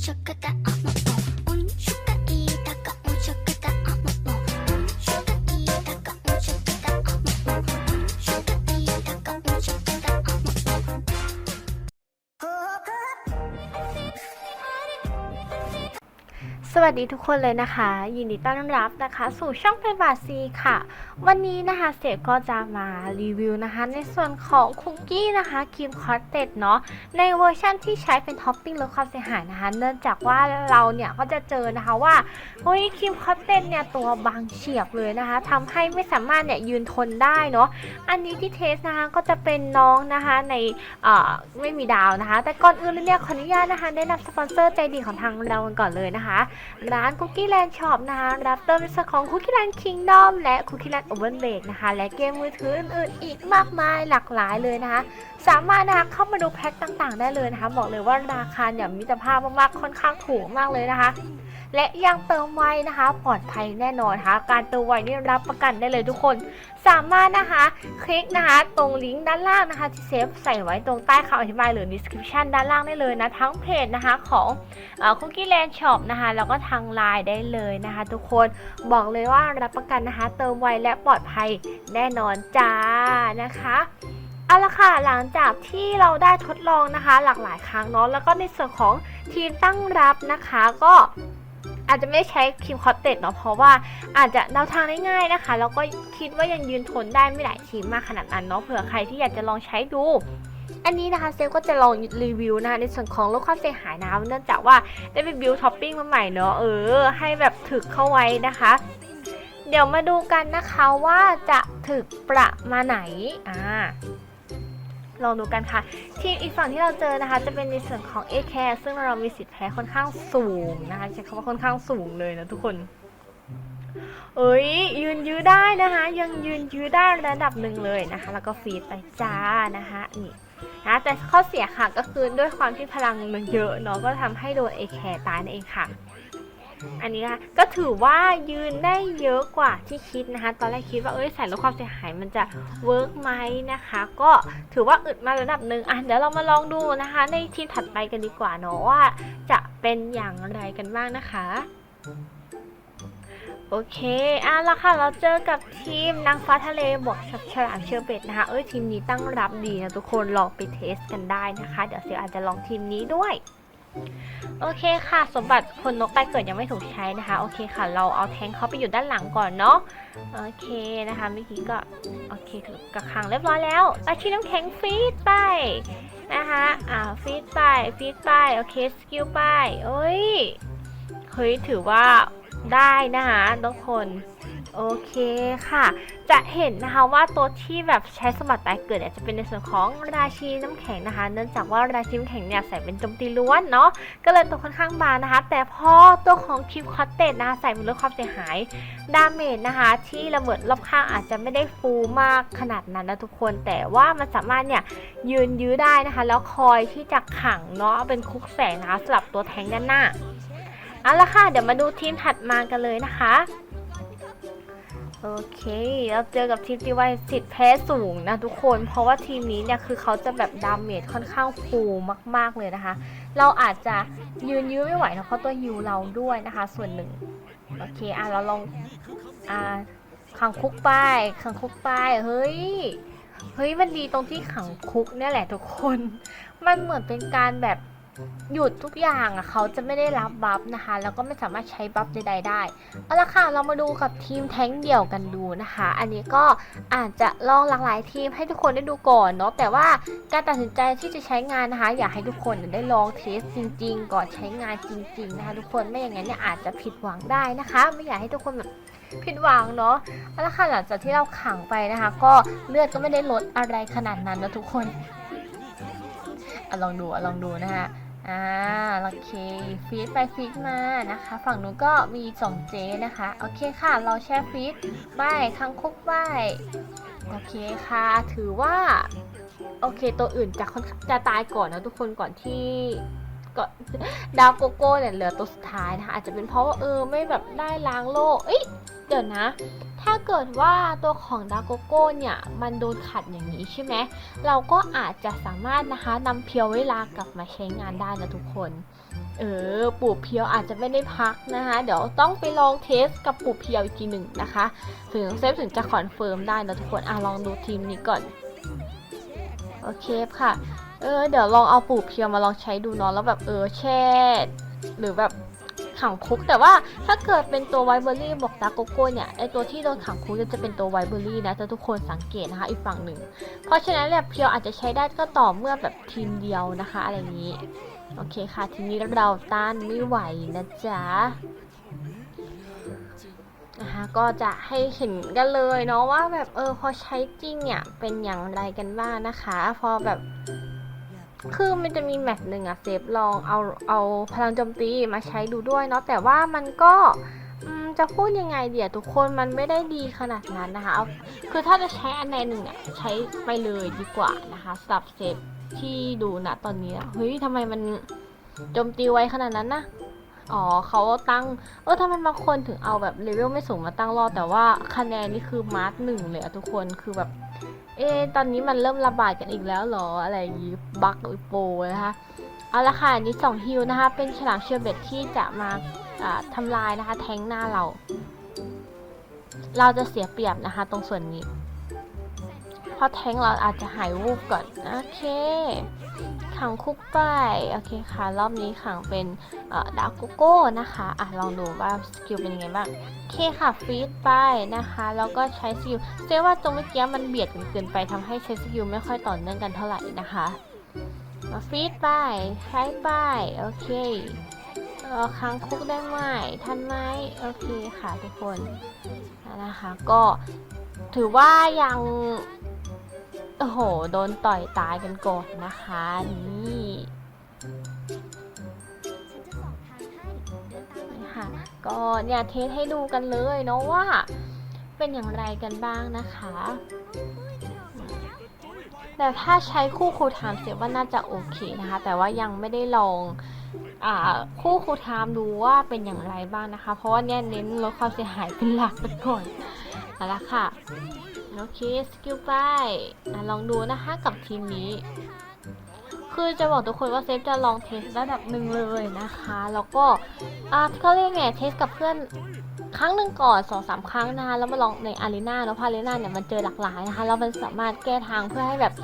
chuck at วัสดีทุกคนเลยนะคะ ยินดีต้อนรับนะคะ สู่ช่องเป็นบาซีค่ะ วันนี้นะคะเสกก็จะมารีวิวนะคะ ในส่วนของคุกกี้นะคะครีมคอสเตดเนาะในเวอร์ชั่นที่ใช้เป็นท็อปปิ้งลดความเสียหายนะคะ เนื่องจากว่าเราเนี่ยก็จะเจอนะคะว่าเฮ้ยครีมคอสเตดเนี่ยตัวบางเฉียบเลยนะคะทำให้ไม่สามารถเนี่ยยืนทนได้เนาะอันนี้ที่เทสนะคะก็จะเป็นน้องนะคะในเอ่อไม่มีดาวนะคะ แต่ก่อนอื่นเลยเนี่ยขออนุญาตนะคะแนะนำสปอนเซอร์ใจดีของทางเรากันก่อนเลยนะคะ ร้านคุกกี้แลนด์ช็อปนะคะรับเติมในสของคุกกี้แลนด์คิงดอมและคุกกี้แลนด์โอเวอร์เบกนะคะ และเกมมือถืออื่นๆอีกมากมายหลากหลายเลยนะคะ สามารถนะคะเข้ามาดูแพ็คต่างๆ ได้เลยนะคะ บอกเลยว่าราคาเนี่ยมิตรภาพมากๆค่อนข้างถูกมากเลยนะคะ และยังเติมไวนะคะ ปลอดภัยแน่นอนนะคะการเติมไวนี่รับประกันได้เลยทุกคน สามารถนะคะ คลิกนะคะ ตรงลิงก์ด้านล่างนะคะ ที่เซฟใส่ไว้ตรงใต้คำอธิบายหรือ description ด้านล่างได้เลยนะ ทั้งเพจนะคะของคุกกี้แลนด์ช็อปนะคะแล้วก็ทางไลน์ได้เลยนะคะ ทุกคนบอกเลยว่ารับประกันนะคะ เติมไวและปลอดภัยแน่นอนจ้านะคะ เอาละค่ะหลังจากที่เราได้ทดลองนะคะ หลากหลายครั้งเนาะแล้วก็ในส่วนของทีมตั้งรับนะคะก็อาจจะไม่ใช้ครีมคอตเต็ดเนาะเพราะว่าอาจจะเดาทางได้ง่ายนะคะแล้วก็คิดว่ายังยืนทนได้ไม่หลายทีมมากขนาดนั้นเนาะเผื่อใครที่อยากจะลองใช้ดู อันนี้นะคะเซลก็จะลองรีวิวนะคะในส่วนของลดความเสียหายนะเนื่องจากว่าได้ไปบิวท็อปปิ้งมาใหม่เนาะเออ ให้แบบถึกเข้าไว้นะคะ เดี๋ยวมาดูกันนะคะว่าจะถึกประมาไหนอ่า ลองดูกันค่ะ ทีมอีกฝั่งที่เราเจอนะคะ จะเป็นในส่วนของ a c a r ซึ่งเรามีสิทธิ์แพ้ค่อนข้างสูงนะคะใช้คำว่าค่อนข้างสูงเลยนะทุกคน เอ้ยยืนยื้อได้นะคะ ยังยืนยื้อได้ระดับหนึ่งเลยนะคะ แล้วก็ฟีดไปจ้านะคะนี่นะแต่ข้อเสียค่ะก็คือด้วยความที่พลังมันเยอะเนาะก็ทำให้โดนเอแคร์ตายนั่นเองค่ะ อันนี้ค่ะก็ถือว่ายืนได้เยอะกว่าที่คิดนะคะ ตอนแรกคิดว่าเอ้ยใส่ลดความเสียหายมันจะเวิร์กไหมนะคะ ก็ถือว่าอึดมาระดับหนึ่งอะเดี๋ยวเรามาลองดูนะคะ ในทีมถัดไปกันดีกว่าเนาะว่า จะเป็นอย่างไรกันบ้างนะคะโอเคอะล้วค่ะ เราเจอกับทีมนางฟ้าทะเลบวกฉลามเชอร์เบตนะคะ เอ้ยทีมนี้ตั้งรับดีนะทุกคน ลองไปเทสกันได้นะคะ เดี๋ยวเซียอาจจะลองทีมนี้ด้วย โอเคค่ะ สมบัติคนนกใต้เกิดยังไม่ถูกใช้นะคะ โอเคค่ะ เราเอาแทงเขาไปอยู่ด้านหลังก่อนเนาะโอเคนะคะเมื่อกี้ก็โอเคกกระขังเรียบร้อยแล้วอาชีน้ำแข็งฟีดไปนะคะอ่าฟีดไปฟีดไปโอเคสกิลไปเอ้ยเฮ้ยถือว่าได้นะคะทุกคน โอเคค่ะ จะเห็นนะคะว่าตัวที่แบบใช้สมบัติตายเกิดเนี่ยจะเป็นในส่วนของราชีน้ำแข็งนะคะ เนื่องจากว่าราชีน้ำแข็งเนี่ยใส่เป็นโจมตีล้วนเนาะ ก็เลยตัวค่อนข้างบางนะคะ แต่พอตัวของคลิปคอตเตดนะคะใส่เป็นลดความเสียหาย ดาเมจนะคะ ที่ระเบิดรอบข้างอาจจะไม่ได้ฟูมากขนาดนั้นนะทุกคน แต่ว่ามันสามารถเนี่ยยืนยื้อได้นะคะ แล้วคอยที่จะขังเนาะเป็นคุกแสงนะคะสลับตัวแทงด้านหน้าเอาละค่ะ เดี๋ยวมาดูทีมถัดมากันเลยนะคะ โอเคเราเจอกับทีมที่ไวสิทธิ์แพ้สูงนะทุกคน เพราะว่าทีมนี้เนี่ยคือเขาจะแบบดาเมจค่อนข้างฟูมาก ๆเลยนะคะ เราอาจจะยืนยื้อไม่ไหวนะเพราะตัวยูเราด้วยนะคะ ส่วนหนึ่ง โอเคอะเราลองอ่าขังคุกไปขังคุกไปเฮ้ยเฮ้ยมันดีตรงที่ขังคุกเนี่ยแหละทุกคน มันเหมือนเป็นการแบบ หยุดทุกอย่างอะเขาจะไม่ได้รับบัฟนะคะ แล้วก็ไม่สามารถใช้บัฟใดๆได้เอาละค่ะเรามาดูกับทีมแท้งเดี่ยวกันดูนะคะ อันนี้ก็อาจจะลองหลากหลายทีมให้ทุกคนได้ดูก่อนเนาะแต่ว่าการตัดสินใจที่จะใช้งานนะคะ อยากให้ทุกคนได้ลองเทสจริง ๆ ก่อนใช้งานจริง ๆ นะคะ ทุกคนไม่อย่างนั้นเนี่ยอาจจะผิดหวังได้นะคะ ไม่อยากให้ทุกคนแบบผิดหวังเนาะเอาละค่ะหลังจากที่เราขังไปนะคะ ก็เลือดก็ไม่ได้ลดอะไรขนาดนั้นนะทุกคน อะลองดูอะลองดูนะคะอ่าโอเคฟีดไปฟีดมานะคะ ฝั่งนู้นก็มี2เจนะคะโอเคค่ะ เราแช่ฟีดไปคังคุกไปโอเคค่ะ ถือว่า โอเคตัวอื่นจะค่อนจะตายก่อนนะทุกคนก่อนที่ก็ดาวโกโก้เนี่ยเหลือตัวสุดท้ายนะคะอาจจะเป็นเพราะว่าเออไม่แบบได้ล้างโลกเอ้ยเดี๋ยวนะ ถ้าเกิดว่าตัวของดาโกโก้เนี่ยมันโดนขัดอย่างนี้ใช่ไหมเราก็อาจจะสามารถนะคะนำเพียวเวลากลับมาใช้งานได้นะทุกคน เออปู่เพียวอาจจะไม่ได้พักนะคะเดี๋ยวต้องไปลองเทสกับปู่เพียวอีกทีหนึ่งนะคะ ถึงเซฟถึงจะคอนเฟิร์มได้นะทุกคนอะลองดูทีมนี้ก่อนโอเคค่ะ เออ เดี๋ยวลองเอาปู่เพียวมาลองใช้ดูเนาะ แล้วแบบเออแช่ หรือแบบ ขังคุก แต่ว่าถ้าเกิดเป็นตัวไวเบอรี่บอกดาโกโก้เนี่ยไอตัวที่โดนขังคุกจะเป็นตัวไวเบอรี่นะแต่ทุกคนสังเกตนะคะอีกฝั่งหนึ่ง เพราะฉะนั้นเนี่ยเพียวอาจจะใช้ได้ก็ต่อเมื่อแบบทีมเดียวนะคะ อะไรอย่างนี้ โอเคค่ะ ทีนี้เราต้านไม่ไหวนะจ๊ะนะคะก็จะให้เห็นกันเลยเนาะว่าแบบเออพอใช้จริงเนี่ยเป็นอย่างไรกันบ้างนะคะ พอแบบ คือมันจะมีแมตช์หนึ่งอะเซฟลองเอาเอาพลังโจมตีมาใช้ดูด้วยเนาะแต่ว่ามันก็จะพูดยังไงเดี๋ยวทุกคนมันไม่ได้ดีขนาดนั้นนะคะ คือถ้าจะใช้อันใดหนึ่งเนี่ยใช้ไปเลยดีกว่านะคะสับเซฟที่ดูนะตอนนี้เฮ้ยทำไมมันโจมตีไวขนาดนั้นนะอ๋อเขาตั้ง เออทำไมบางคนถึงเอาแบบเลเวลไม่สูงมาตั้งรอแต่ว่าคะแนนนี่คือมาร์กหนึ่งเลยอะทุกคนคือแบบ เอ๊ตอนนี้มันเริ่มระบาดกันอีกแล้วเหรออะไรอย่างงี้บักหรือโปนะคะเอาละค่ะอันนี้สองฮิวนะคะ เป็นฉลามเชอร์เบตที่จะมาอ่าทำลายนะคะ แทงหน้าเรา เราจะเสียเปรียบนะคะ ตรงส่วนนี้เพราะแทงเราอาจจะหายวูบก่อนโอเค ขังคุกไปโอเคค่ะ รอบนี้ขังเป็นดาร์กโกโก้นะคะอะลองดูว่าสกิลเป็นยังไงบ้างโอเคค่ะฟีดไปนะคะ แล้วก็ใช้สกิลเซว่าตรงเมื่อกี้มันเบียดกันเกินไปทำให้ใช้สกิลไม่ค่อยต่อเนื่องกันเท่าไหร่นะคะมาฟีดไปใช้ไปโอเคเออค้างคุกได้ไหมทันไหมโอเคค่ะทุกคนนะคะก็ถือว่ายัง โอ้โห โดนต่อยตายกันก่อนนะคะ นี่ค่ะ ก็เนี่ยเทสให้ดูกันเลยเนาะว่า เป็นอย่างไรกันบ้างนะคะ แต่ถ้าใช้คู่ครูไทม์เสียว่าน่าจะโอเคนะคะ แต่ว่ายังไม่ได้ลองอคู่ครูไทม์ดูว่าเป็นอย่างไรบ้างนะคะ เพราะว่าเนี่ยเน้นลดความเสียหายเป็นหลักไปก่อนเอาละค่ะ โอเคสกิลไปอะลองดูนะคะกับทีมนี้ คือจะบอกทุกคนว่าเซฟจะลองเทสระดับหนึ่งเลยนะคะ แล้วก็อ่าเขาเรียกไงเทสกับเพื่อนครั้งหนึ่งก่อนสองสามครั้งนะคะแล้วมาลองในอารีนาแล้วพาอารีนาเนี่ยมันเจอหลากหลายนะคะแล้วมันสามารถแก้ทางเพื่อให้แบบ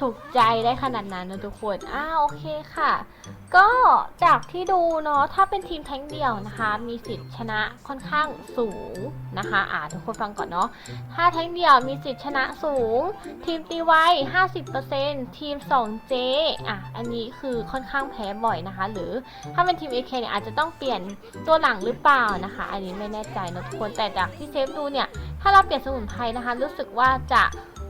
ถูกใจได้ขนาดนั้นนะทุกคนอ่าโอเคค่ะ ก็จากที่ดูเนาะถ้าเป็นทีมแท้งเดียวนะคะ มีสิทธิ์ชนะค่อนข้างสูงนะคะอ่าทุกคนฟังก่อนเนาะถ้าแท้งเดียวมีสิทธิ์ชนะสูง ทีมตีไว50%ทีม 2J อะอันนี้คือค่อนข้างแพ้บ่อยนะคะ หรือถ้าเป็นทีม AK เนี่ยอาจจะต้องเปลี่ยนตัวหลังหรือเปล่านะคะ อันนี้ไม่แน่ใจนะทุกคนแต่จากที่เซฟดูเนี่ยถ้าเราเปลี่ยนสมุนไพรนะคะ รู้สึกว่าจะ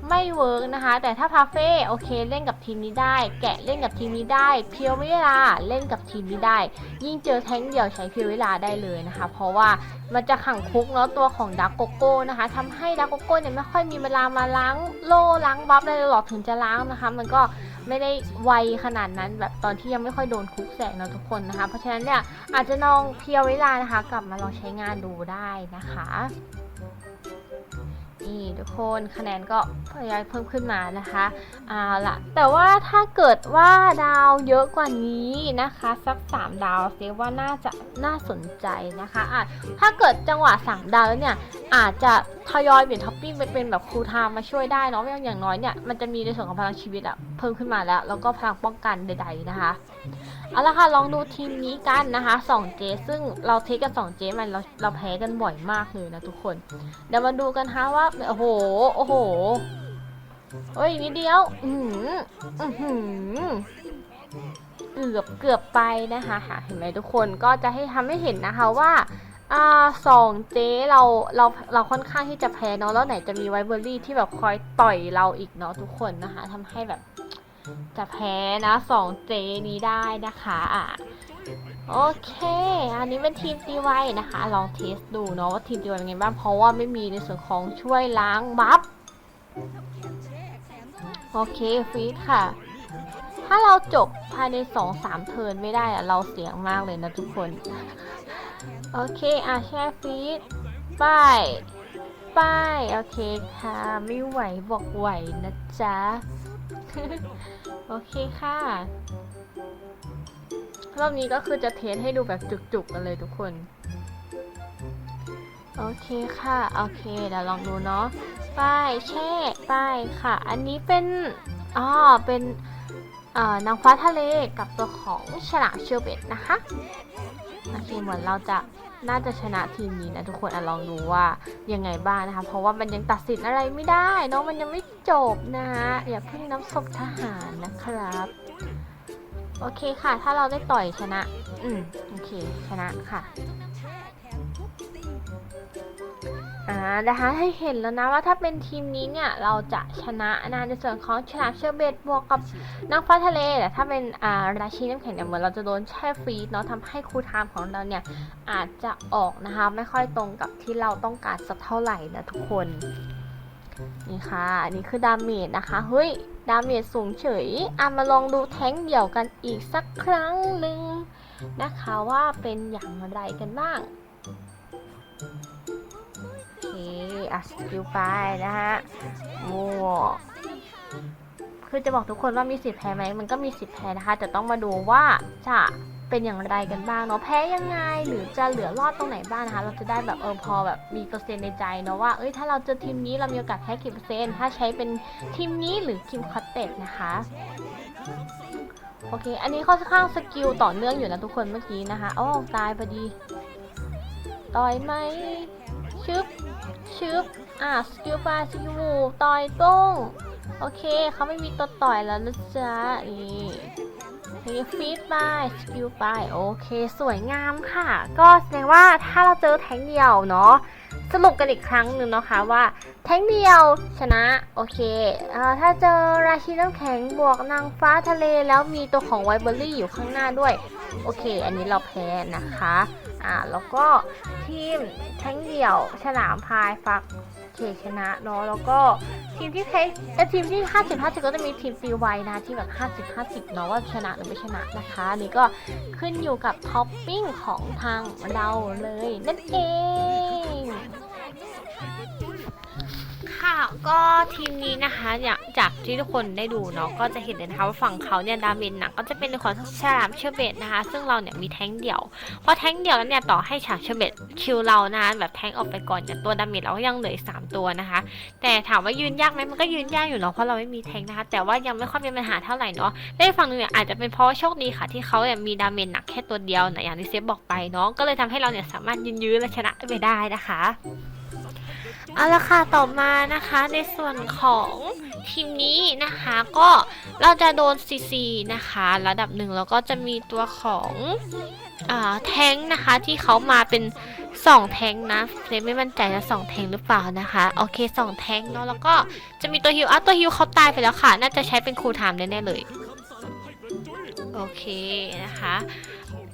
ไม่เวิร์กนะคะ แต่ถ้าพาเฟ่โอเคเล่นกับทีมนี้ได้ แกะเล่นกับทีมนี้ได้ เพียวเวลาเล่นกับทีมนี้ได้ ยิ่งเจอแท้งเดี่ยวใช้เพียวเวลาได้เลยนะคะ เพราะว่ามันจะขังคุกเนาะตัวของดักโกโก้นะคะทำให้ดักโกโก้เนี่ยไม่ค่อยมีเวลามาล้างโล่ล้างบัฟอะไรหรอกถึงจะล้างนะคะ มันก็ไม่ได้ไวขนาดนั้นแบบตอนที่ยังไม่ค่อยโดนคุกแสงเนาะทุกคนนะคะ เพราะฉะนั้นเนี่ยอาจจะลองเพียวเวลานะคะ กลับมาลองใช้งานดูได้นะคะ นี่ทุกคนคะแนนก็พยายเพิ่มขึ้นมานะคะเอาละแต่ว่าถ้าเกิดว่าดาวเยอะกว่านี้นะคะ สัก 3 ดาวเซฟว่าน่าจะน่าสนใจนะคะอะถ้าเกิดจังหวะ 3 ดาวแล้วเนี่ยอาจจะทยอยเปลี่ยนท็อปปิ้งไปเป็นแบบคูลไทม์มาช่วยได้เนาะอย่างน้อยเนี่ยมันจะมีในส่วนของพลังชีวิตอะเพิ่มขึ้นมาแล้ว แล้วก็พลังป้องกันใด ๆนะคะเอาละค่ะลองดูทีมนี้กันนะคะ 2J ซึ่งเราเทคกับ 2J มันเราเราแพ้กันบ่อยมากเลยนะทุกคน เดี๋ยวมาดูกันฮะว่าโอ้โห โอ้โหเฮ้ยนิดเดียว อืมอืมเกือบเกือบไปนะคะเห็นไหมทุกคนก็จะให้ทำให้เห็นนะคะว่าอ่าสองเจ๊เราเราเราค่อนข้างที่จะแพ้เนาะแล้วไหนจะมีไวเบอรี่ที่แบบคอยต่อยเราอีกเนาะทุกคนนะคะทำให้แบบ จะแพ้นะสองเจนี้ได้นะคะอะโอเค อันนี้เป็นทีมตีไวนะคะ ลองเทสดูเนาะว่าทีมตีไวเป็นไงบ้าง เพราะว่าไม่มีในส่วนของช่วยล้างบัฟ โอเคฟีดค่ะ ถ้าเราจบภายใน 2-3 เทิร์นไม่ได้อะเราเสียงมากเลยนะทุกคน โอเค อะแช่ฟีดไปไปโอเคค่ะ ไม่ไหวบอกไหวนะจ๊ะ โอเคค่ะ รอบนี้ก็คือจะเทสให้ดูแบบจุกๆกันเลยทุกคน โอเคค่ะ โอเคเดี๋ยวลองดูเนาะป้ายแช่ป้ายค่ะ อันนี้เป็นอ๋อเป็นนางฟ้าทะเลกับตัวของฉลามเชอร์เบตนะคะ โอเคเหมือนเราจะ น่าจะชนะทีมนี้นะทุกคนอลองดูว่ายังไงบ้างนะคะ เพราะว่ามันยังตัดสินอะไรไม่ได้เนาะมันยังไม่จบนะฮะอย่าเพิ่งน้ำศพทหารนะครับโอเคค่ะ ถ้าเราได้ต่อยชนะ อืม โอเค ชนะค่ะ อ่านะคะให้เห็นแล้วนะว่าถ้าเป็นทีมนี้เนี่ยเราจะชนะนะในส่วนของฉลามเชอร์เบตบวกกับนางฟ้าทะเลแต่ถ้าเป็นอ่าราชีน้ำแข็งเนี่ยเหมือนเราจะโดนแช่ฟรีเนาะทำให้ครูไทม์ของเราเนี่ยอาจจะออกนะคะไม่ค่อยตรงกับที่เราต้องการสักเท่าไหร่นะทุกคนนี่ค่ะ อันนี้คือดาเมจนะคะ เฮ้ย ดาเมจสูงเฉยอะมาลองดูแท้งเดี่ยวกันอีกสักครั้งหนึ่งนะคะว่าเป็นอย่างไรกันบ้าง อะสกิลไปนะฮะโว้คือจะบอกทุกคนว่ามีสิทธิ์แพ้ไหมมันก็มีสิทธิ์แพ้นะคะ แต่ต้องมาดูว่าจะเป็นอย่างไรกันบ้างเนาะแพ้ยังไง หรือจะเหลือรอดตรงไหนบ้างนะคะ เราจะได้แบบเออพอแบบมีเปอร์เซ็นต์ในใจเนาะว่าเอ้ยถ้าเราเจอทีมนี้เรามีโอกาสแพ้กี่เปอร์เซ็นต์ถ้าใช้เป็นทีมนี้หรือทีมคอตเต็ดนะคะโอเค อันนี้ค่อนข้างสกิลต่อเนื่องอยู่นะทุกคนเมื่อกี้นะคะอ๋อตายพอดี ต่อยไหมชึบ ชึบอะสกิลปลาสกิลหมูต่อยตรงโอเคเขาไม่มีตัวต่อยแล้วนะจ๊ะนี่นี่ฟีดไปสกิลไปโอเค สวยงามค่ะ ก็แสดงว่าถ้าเราเจอแทงเดียวเนาะสรุปกันอีกครั้งหนึ่งนะคะว่า แทงเดียวชนะ โอเคเอ่อถ้าเจอราชินีน้ำแข็งบวกนางฟ้าทะเลแล้วมีตัวของไวเบอรี่อยู่ข้างหน้าด้วย โอเค อันนี้เราแพ้นะคะ อ่าแล้วก็ทีมแท้งเดี่ยวฉลามพายฟักเคชนะเนาะแล้วก็ทีมที่แพ้เอ่ทีมที่ 50 50 ก็จะมีทีมฟีไวนะที่แบบ 50 50 เนาะว่าชนะหรือไม่ชนะนะคะอันนี่ก็ขึ้นอยู่กับท็อปปิ้งของทางเราเลยนั่นเอง ค่ะก็ทีมนี้นะคะอย่างจากที่ทุกคนได้ดูเนาะก็จะเห็นเลยนะคะว่าฝั่งเขาเนี่ยดาเมจหนักก็จะเป็นในของฉลามเชอร์เบตนะคะ ซึ่งเราเนี่ยมีแท้งเดี่ยวเพราะแท้งเดี่ยวแล้วเนี่ยต่อให้ฉลามเชอร์เบตคิวเรานะแบบแท้งออกไปก่อนเนี่ยตัวดาเมจเราก็ยังเหลืออีกสามตัวนะคะ แต่ถามว่ายืนยากไหมมันก็ยืนยากอยู่เนาะเพราะเราไม่มีแท้งนะคะ แต่ว่ายังไม่ค่อยเป็นปัญหาเท่าไหร่เนาะได้ฝั่งนึงเนี่ยอาจจะเป็นเพราะโชคดีค่ะที่เขาเนี่ยมีดาเมจหนักแค่ตัวเดียวนะอย่างที่เซฟบอกไปเนาะก็เลยทำให้เราเนี่ยสามารถยืนยื้อและชนะไปได้นะคะ เอาละค่ะต่อมานะคะในส่วนของทีมนี้นะคะก็เราจะโดน CC นะคะ ระดับหนึ่งแล้วก็จะมีตัวของอแท้งนะคะที่เขามาเป็น2แท้งนะเฟรมไม่มั่นใจนะสองแท้งหรือเปล่านะคะโอเค2แท้งเนาะแล้วก็จะมีตัวฮิวอะตัวฮิวเขาตายไปแล้วค่ะ น่าจะใช้เป็นคูลไทม์แน่ๆเลย โอเคนะคะ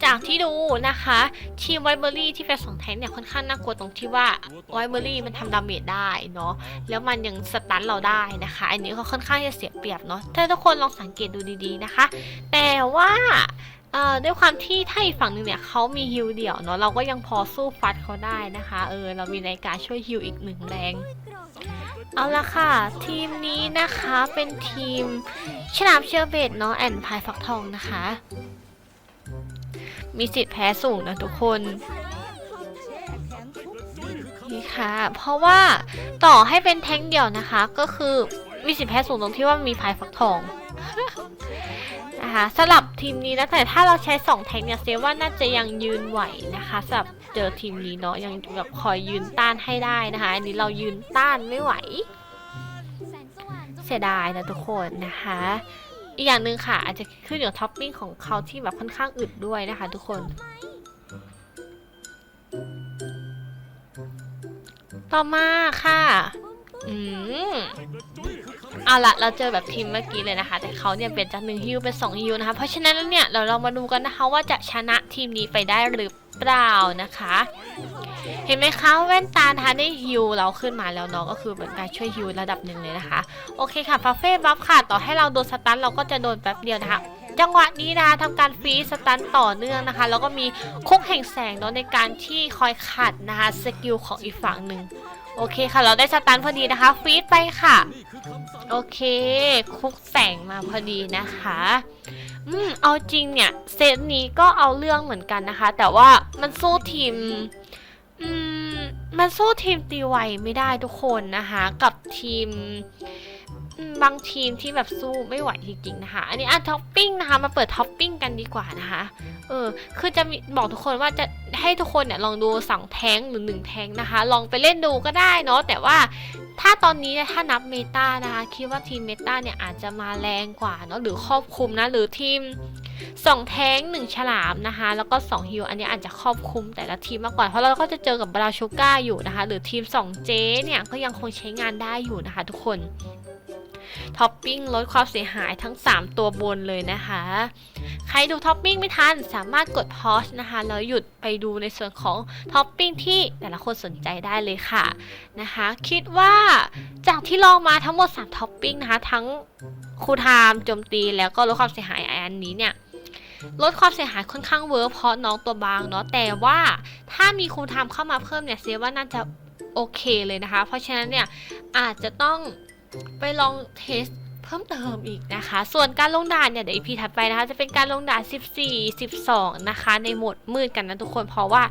จากที่ดูนะคะทีมไวเบอรี่ที่เป็นสองแทงเนี่ยค่อนข้างน่ากลัวตรงที่ว่าไวเบอรี่มันทำดาเมจได้เนาะแล้วมันยังสตันเราได้นะคะ อันนี้ก็ค่อนข้างจะเสียเปรียบเนาะถ้าทุกคนลองสังเกตดูดีๆนะคะ แต่ว่าเอ่อด้วยความที่ถ้าอีกฝั่งหนึ่งเนี่ยเขามีฮิลเดี่ยวเนาะเราก็ยังพอสู้ฟัดเขาได้นะคะเออเรามีนาฬิกาช่วยฮิลอีกหนึ่งแรงเอาละค่ะ ทีมนี้นะคะเป็นทีมฉลามเชอร์เบตเนาะแอนพายฟักทองนะคะ มีสิทธิ์แพ้สูงนะทุกคนนี่ค่ะ เพราะว่าต่อให้เป็นแท้งเดียวนะคะ ก็คือมีสิทธิ์แพ้สูงตรงที่ว่ามีพายฟักทองนะคะสลับทีมนี้นะแต่ถ้าเราใช้สองแท้งเนี่ยเซว่าน่าจะยังยืนไหวนะคะสำหรับเจอทีมนี้เนาะยังแบบคอยยืนต้านให้ได้นะคะ อันนี้เรายืนต้านไม่ไหว เสียดายนะทุกคนนะคะ อีกอย่างหนึ่งค่ะ อาจจะขึ้นอยู่กับท็อปปิ้งของเขาที่แบบค่อนข้างอึดด้วยนะคะทุกคน ต่อมาค่ะ อืมเอาละเราเจอแบบทีมเมื่อกี้เลยนะคะ แต่เขาเนี่ยเปลี่ยนจากหนึ่งฮิวเป็นสองฮิวนะคะ เพราะฉะนั้นแล้วเนี่ยเราเรามาดูกันนะคะว่าจะชนะทีมนี้ไปได้หรือเปล่านะคะ เห็นไหมคะแว่นตานะคะได้ฮิวเราขึ้นมาแล้วเนาะก็คือเป็นการช่วยฮิวระดับหนึ่งเลยนะคะ โอเคค่ะฟาเฟ่บัฟค่ะต่อให้เราโดนสตันเราก็จะโดนแป๊บเดียวนะคะจังหวะนี้นะคะทำการฟรีสตันต่อเนื่องนะคะ แล้วก็มีคุกแห่งแสงเนาะในการที่คอยขัดนะคะสกิลของอีกฝั่งหนึ่ง โอเคค่ะ เราได้สตันพอดีนะคะฟีดไปค่ะ โอเค คุกแสงมาพอดีนะคะอืมเอาจริงเนี่ย เซตนี้ก็เอาเรื่องเหมือนกันนะคะ แต่ว่ามันสู้ทีมอืมมันสู้ทีมตีไวไม่ได้ทุกคนนะคะ กับทีม บางทีมที่แบบสู้ไม่ไหวจริงๆนะคะ อันนี้อะท็อปปิ้งนะคะ มาเปิดท็อปปิ้งกันดีกว่านะคะ เออ คือจะบอกทุกคนว่าจะให้ทุกคนเนี่ยลองดูสองแท้งหรือหนึ่งแท้งนะคะ ลองไปเล่นดูก็ได้เนาะ แต่ว่าถ้าตอนนี้ถ้านับเมตานะคะ คิดว่าทีมเมตาเนี่ยอาจจะมาแรงกว่าเนาะ หรือครอบคลุมนะ หรือทีมสองแท้งหนึ่งฉลามนะคะ แล้วก็2ฮิว อันนี้อาจจะครอบคลุมแต่ละทีมมากกว่า เพราะเราก็จะเจอกับบราชูก้าอยู่นะคะ หรือทีม2เจเนี่ยก็ยังคงใช้งานได้อยู่นะคะ ทุกคน ท็อปปิ้งลดความเสียหายทั้ง 3 ตัวบนเลยนะคะ ใครดูท็อปปิ้งไม่ทันสามารถกดพอสนะคะแล้วหยุดไปดูในส่วนของท็อปปิ้งที่แต่ละคนสนใจได้เลยค่ะนะคะ คิดว่าจากที่ลองมาทั้งหมด 3 ท็อปปิ้งนะคะ ทั้งคูลไทม์โจมตีแล้วก็ลดความเสียหายอันนี้เนี่ยลดความเสียหายค่อนข้างเวิร์เพราะน้องตัวบางเนาะแต่ว่าถ้ามีครูทำเข้ามาเพิ่มเนี่ยเซียว่าน่าจะโอเคเลยนะคะ เพราะฉะนั้นเนี่ยอาจจะต้อง ไปลองเทสเพิ่มเติมอีกนะคะ ส่วนการลงด่านเนี่ยเดี๋ยวอีพีถัดไปนะคะ จะเป็นการลงด่าน 14 12 นะคะ ในโหมดมืดกันนะทุกคน เพราะว่า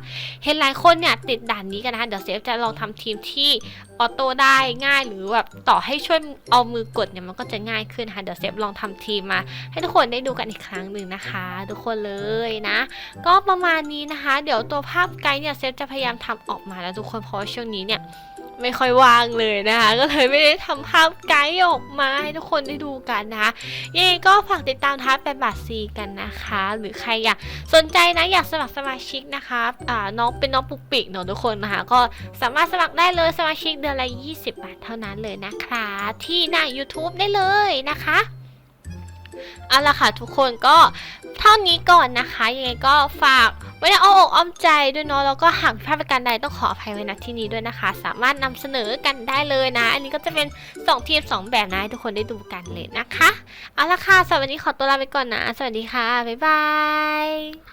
เห็นหลายคนเนี่ยติดด่านนี้กันนะคะ เดี๋ยวเซฟจะลองทำทีมที่ออโต้ได้ง่ายหรือแบบต่อให้ช่วยเอามือกดเนี่ยมันก็จะง่ายขึ้นนะคะเดี๋ยวเซฟลองทำทีมมา ให้ทุกคนได้ดูกันอีกครั้งหนึ่งนะคะ ทุกคนเลยนะ ก็ประมาณนี้นะคะ เดี๋ยวตัวภาพไกด์เนี่ยเซฟจะพยายามทำออกมาแล้วทุกคนเพราะว่าช่วงนี้เนี่ย ไม่ค่อยว่างเลยนะคะ ก็เลยไม่ได้ทำภาพไกด์ออกมาให้ทุกคนได้ดูกันนะคะยังไงก็ฝากติดตามทัพเป็นบาทซีกันนะคะ หรือใครอยากสนใจนะอยากสมัครสมาชิกนะคะอ่าน้องเป็นน้องปุกปิกเนอะทุกคนนะคะ ก็สามารถสมัครได้เลยสมาชิกเดือนละ 20 บาทเท่านั้นเลยนะคะ ที่หน้า YouTube ได้เลยนะคะเอาละค่ะทุกคนก็เท่านี้ก่อนนะคะ ยังไงก็ฝาก ไม่ได้เอาอกอ้อมใจด้วยเนาะแล้วก็หากผิดพลาดประการใดต้องขออภัยไว้ณที่นี้ด้วยนะคะ สามารถนำเสนอกันได้เลยนะ อันนี้ก็จะเป็น 2 ทีม 2 แบบนะให้ทุกคนได้ดูกันเลยนะคะ เอาละค่ะสำหรับวันนี้ขอตัวลาไปก่อนนะ สวัสดีค่ะ บ๊ายบาย